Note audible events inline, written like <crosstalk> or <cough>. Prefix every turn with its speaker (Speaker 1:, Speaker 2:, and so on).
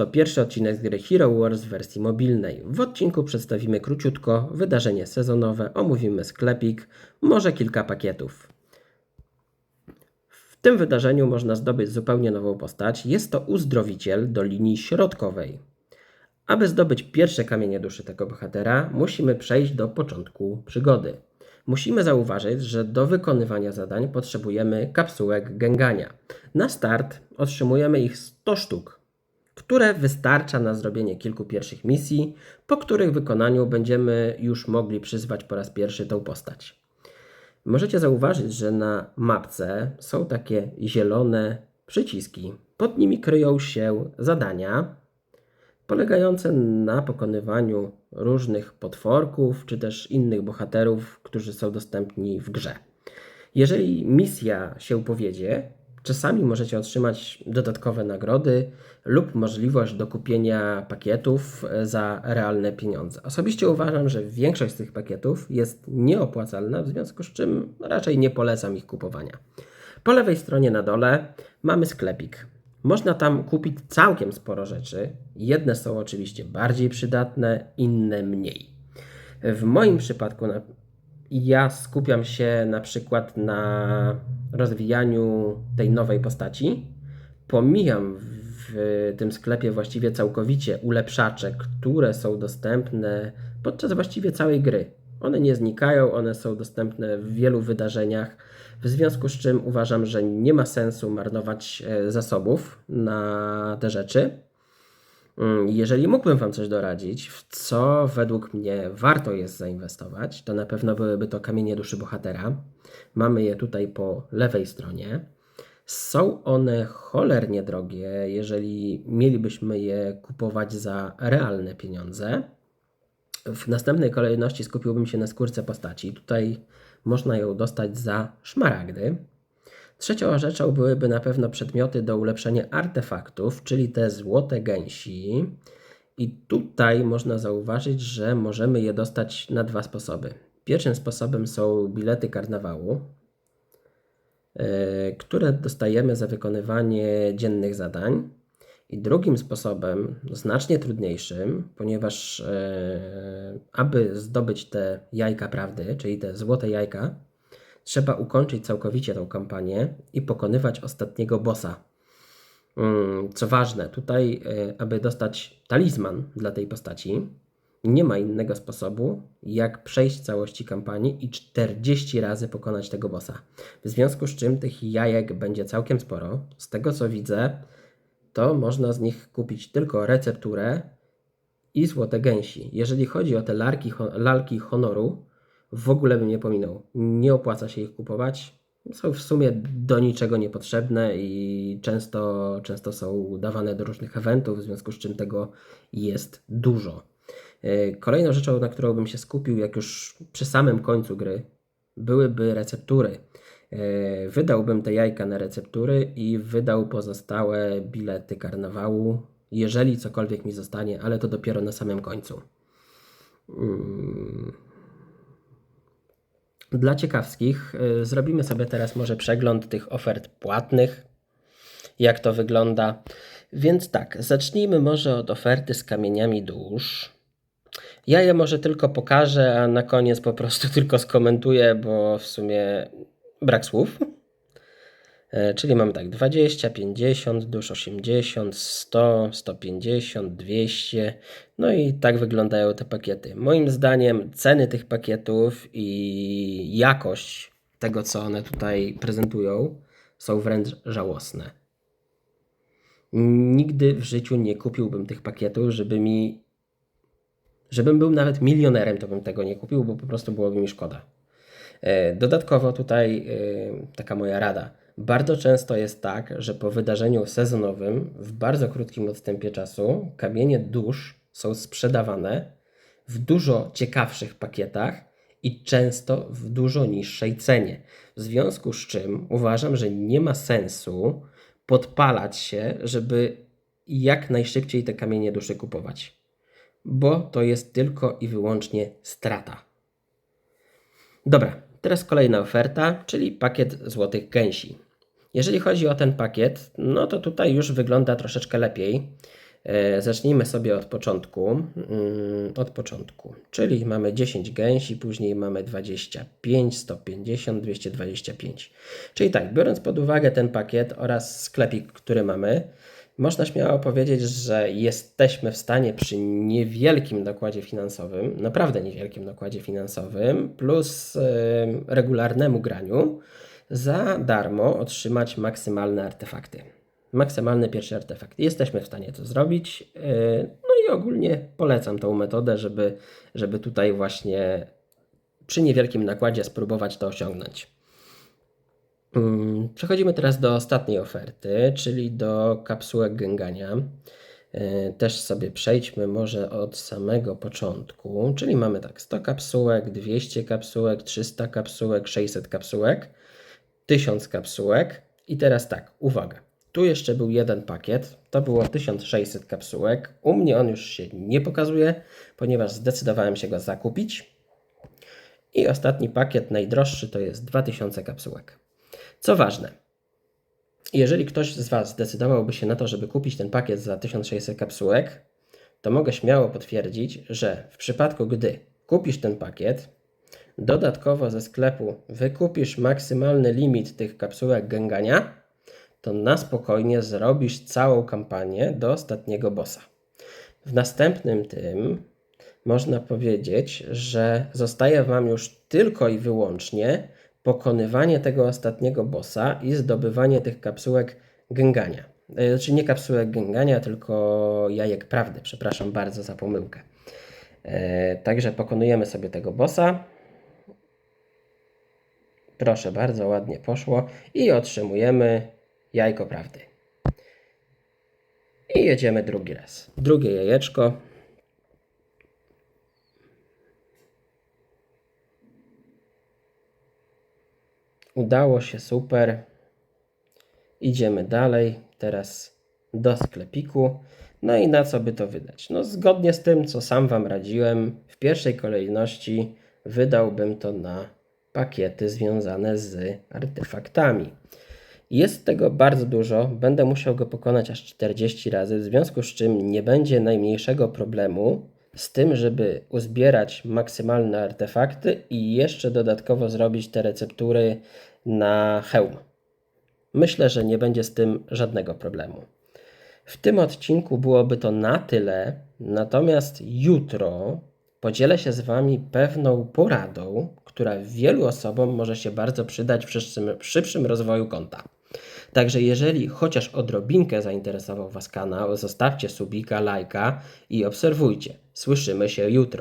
Speaker 1: to pierwszy odcinek z gry Hero Wars w wersji mobilnej. W odcinku przedstawimy króciutko wydarzenie sezonowe, omówimy sklepik, może kilka pakietów. W tym wydarzeniu można zdobyć zupełnie nową postać. Jest to uzdrowiciel do linii środkowej. Aby zdobyć pierwsze kamienie duszy tego bohatera, musimy przejść do początku przygody. Musimy zauważyć, że do wykonywania zadań potrzebujemy kapsułek gęgania. Na start otrzymujemy ich 100 sztuk, które wystarcza na zrobienie kilku pierwszych misji, po których wykonaniu będziemy już mogli przyzwać po raz pierwszy tą postać. Możecie zauważyć, że na mapce są takie zielone przyciski. Pod nimi kryją się zadania polegające na pokonywaniu różnych potworków czy też innych bohaterów, którzy są dostępni w grze. Jeżeli misja się powiedzie, czasami możecie otrzymać dodatkowe nagrody lub możliwość dokupienia pakietów za realne pieniądze. Osobiście uważam, że większość z tych pakietów jest nieopłacalna, w związku z czym raczej nie polecam ich kupowania. Po lewej stronie na dole mamy sklepik. Można tam kupić całkiem sporo rzeczy. Jedne są oczywiście bardziej przydatne, inne mniej. W moim przypadku na, ja skupiam się na przykład na rozwijaniu tej nowej postaci. Pomijam w tym sklepie właściwie całkowicie ulepszacze, które są dostępne podczas właściwie całej gry. One nie znikają, one są dostępne w wielu wydarzeniach, w związku z czym uważam, że nie ma sensu marnować e, zasobów na te rzeczy. Mm, Jeżeli mógłbym Wam coś doradzić, w co według mnie warto jest zainwestować, to na pewno byłyby to kamienie duszy bohatera. Mamy je tutaj po lewej stronie. Są one cholernie drogie, jeżeli mielibyśmy je kupować za realne pieniądze. W następnej kolejności skupiłbym się na skórce postaci. Tutaj można ją dostać za szmaragdy. Trzecią rzeczą byłyby na pewno przedmioty do ulepszenia artefaktów, czyli te złote gęsi. I tutaj można zauważyć, że możemy je dostać na dwa sposoby. Pierwszym sposobem są bilety karnawału, yy, które dostajemy za wykonywanie dziennych zadań. I drugim sposobem, znacznie trudniejszym, ponieważ e, aby zdobyć te jajka prawdy, czyli te złote jajka, trzeba ukończyć całkowicie tą kampanię i pokonywać ostatniego bossa. Mm, Co ważne, tutaj, e, aby dostać talizman dla tej postaci, nie ma innego sposobu, jak przejść całości kampanii i 40 razy pokonać tego bossa. W związku z czym tych jajek będzie całkiem sporo. Z tego co widzę, to można z nich kupić tylko recepturę i złote gęsi. Jeżeli chodzi o te larki, lalki honoru, w ogóle bym nie pominął. Nie opłaca się ich kupować. Są w sumie do niczego niepotrzebne i często, często są dawane do różnych eventów, w związku z czym tego jest dużo. Yy, Kolejną rzeczą, na którą bym się skupił, jak już przy samym końcu gry, byłyby receptury. E, Wydałbym te jajka na receptury i wydał pozostałe bilety karnawału, jeżeli cokolwiek mi zostanie, ale to dopiero na samym końcu. Mm. Dla ciekawskich y, zrobimy sobie teraz może przegląd tych ofert płatnych, jak to wygląda. Więc tak, zacznijmy może od oferty z kamieniami dusz. Ja je może tylko pokażę, a na koniec po prostu <laughs> tylko skomentuję, bo w sumie brak słów. E, Czyli mamy tak 20, 50, dusz 80, 100, 150, 200. No i tak wyglądają te pakiety. Moim zdaniem ceny tych pakietów i jakość tego, co one tutaj prezentują, są wręcz żałosne. Nigdy w życiu nie kupiłbym tych pakietów, żeby mi. Żebym był nawet milionerem, to bym tego nie kupił, bo po prostu byłoby mi szkoda. E, Dodatkowo tutaj e, taka moja rada. Bardzo często jest tak, że po wydarzeniu sezonowym w bardzo krótkim odstępie czasu kamienie dusz są sprzedawane w dużo ciekawszych pakietach i często w dużo niższej cenie. W związku z czym uważam, że nie ma sensu podpalać się, żeby jak najszybciej te kamienie duszy kupować, bo to jest tylko i wyłącznie strata. Dobra, teraz kolejna oferta, czyli pakiet złotych gęsi. Jeżeli chodzi o ten pakiet, no to tutaj już wygląda troszeczkę lepiej. E, Zacznijmy sobie od początku. Mm, Od początku. Czyli mamy 10 gęsi, później mamy 25, 150, 225. Czyli tak, biorąc pod uwagę ten pakiet oraz sklepik, który mamy, można śmiało powiedzieć, że jesteśmy w stanie przy niewielkim nakładzie finansowym, naprawdę niewielkim nakładzie finansowym, plus e, regularnemu graniu, za darmo otrzymać maksymalne artefakty. Maksymalny pierwszy artefakt. Jesteśmy w stanie to zrobić. Yy, No i ogólnie polecam tą metodę, żeby, żeby tutaj właśnie przy niewielkim nakładzie spróbować to osiągnąć. Mm, Przechodzimy teraz do ostatniej oferty, czyli do kapsułek gęgania. Yy, Też sobie przejdźmy może od samego początku, czyli mamy tak 100 kapsułek, 200 kapsułek, 300 kapsułek, 600 kapsułek, 1000 kapsułek i teraz tak, uwaga. Tu jeszcze był jeden pakiet, to było 1600 kapsułek. U mnie on już się nie pokazuje, ponieważ zdecydowałem się go zakupić. I ostatni pakiet, najdroższy, to jest 2000 kapsułek. Co ważne, jeżeli ktoś z Was zdecydowałby się na to, żeby kupić ten pakiet za 1600 kapsułek, to mogę śmiało potwierdzić, że w przypadku, gdy kupisz ten pakiet, dodatkowo ze sklepu wykupisz maksymalny limit tych kapsułek gęgania, to na spokojnie zrobisz całą kampanię do ostatniego bossa. W następnym tym można powiedzieć, że zostaje Wam już tylko i wyłącznie pokonywanie tego ostatniego bossa i zdobywanie tych kapsułek gęgania. E, Znaczy nie kapsułek gęgania, tylko jajek prawdy. Przepraszam bardzo za pomyłkę. E, Także pokonujemy sobie tego bossa. Proszę bardzo, ładnie poszło. I otrzymujemy jajko prawdy. I jedziemy drugi raz. Drugie jajeczko. Udało się, super. Idziemy dalej. Teraz do sklepiku. No i na co by to wydać? No zgodnie z tym, co sam Wam radziłem, w pierwszej kolejności wydałbym to na pakiety związane z artefaktami. Jest tego bardzo dużo, będę musiał go pokonać aż 40 razy, w związku z czym nie będzie najmniejszego problemu z tym, żeby uzbierać maksymalne artefakty i jeszcze dodatkowo zrobić te receptury na hełm. Myślę, że nie będzie z tym żadnego problemu. W tym odcinku byłoby to na tyle, natomiast jutro podzielę się z Wami pewną poradą, która wielu osobom może się bardzo przydać w szybszym, szybszym rozwoju konta. Także jeżeli chociaż odrobinkę zainteresował Was kanał, zostawcie subika, lajka i obserwujcie. Słyszymy się jutro.